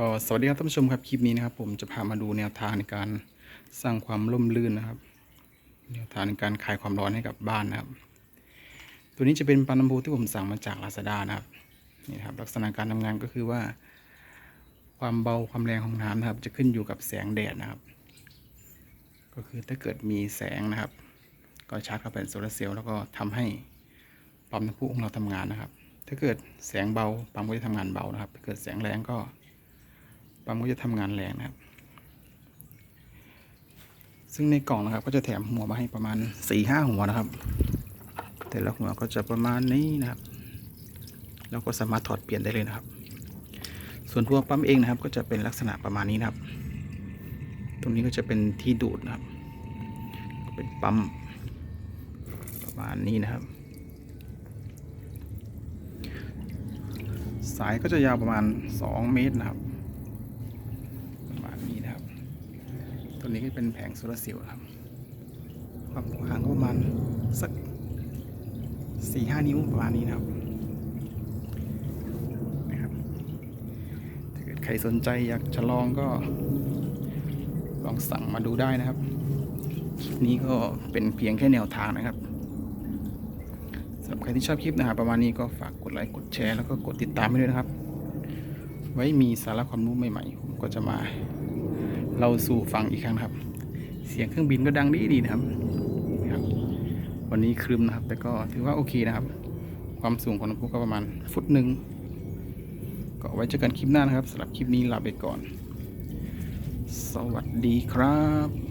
ก็สวัสดีครับท่านผู้ชมครับคลิปนี้นะครับ ผมจะพามาดูแนวทางในการสร้างความร่มรื่นนะครับ แนวทางในการคลายความร้อนให้กับบ้านนะครับ ตัวนี้จะเป็นปานัมพูที่ผมสั่งมาจากลาซาด้านะครับนี่ครับลักษณะการทำงานก็คือว่า ความเบาความแรงของน้ำนะครับ จะขึ้นอยู่กับแสงแดดนะครับ ก็คือถ้าเกิดมีแสงนะครับ ก็ชาร์จเข้าไปในโซลาร์เซลล์แล้วก็ทำให้ปั๊มน้ำพุของเราทำงานนะครับ ถ้าเกิดแสงเบาปั๊มก็จะทำงานเบานะครับถ้าเกิดแสงแรงก็ ปั๊มก็จะทำงานแรงนะครับ ซึ่งในกล่องนะครับ ก็จะแถมหัวมาให้ประมาณ4ี่ห้าหัวนะครับ แต่ละหัวก็จะประมาณนี้นะครับ เราก็สามารถถอดเปลี่ยนได้เลยนะครับ ส่วนตัวปั๊มเองนะครับ ก็จะเป็นลักษณะประมาณนี้นะครับ ตรงนี้ก็จะเป็นที่ดูดนะครับ เป็นปั๊มประมาณนี้นะครับสายก็จะยาวประมาณ 2 เมตรนะครับ ประมาณนี้นะครับ ตัวนี้ก็เป็นแผงโซลาร์เซลล์ครับ ความกว้างก็ประมาณสักสี่ห้านิ้วประมาณนี้นะครับนะครับ ถ้าเกิดใครสนใจอยากจะลองก็ลองสั่งมาดูได้นะครับ คลิปนี้ก็เป็นเพียงแค่แนวทางนะครับสำหรับใครที่ชอบคลิปนะครับประมาณนี้ก็ฝากกดไลค์กดแชร์แล้วก็กดติดตามให้ด้วยนะครับ ไว้มีสาระความรู้ใหม่ๆ ผมก็จะมา เราสู่ฟังอีกครั้งครับ เสียงเครื่องบินก็ดังดีดีนะครับนะครับ วันนี้ครึมนะครับ แต่ก็ถือว่าโอเคนะครับ ความสูงของน้ำพุก็ประมาณฟุตหนึ่งก็ไว้เจอกันคลิปหน้านะครับสำหรับคลิปนี้ลาไปก่อน สวัสดีครับ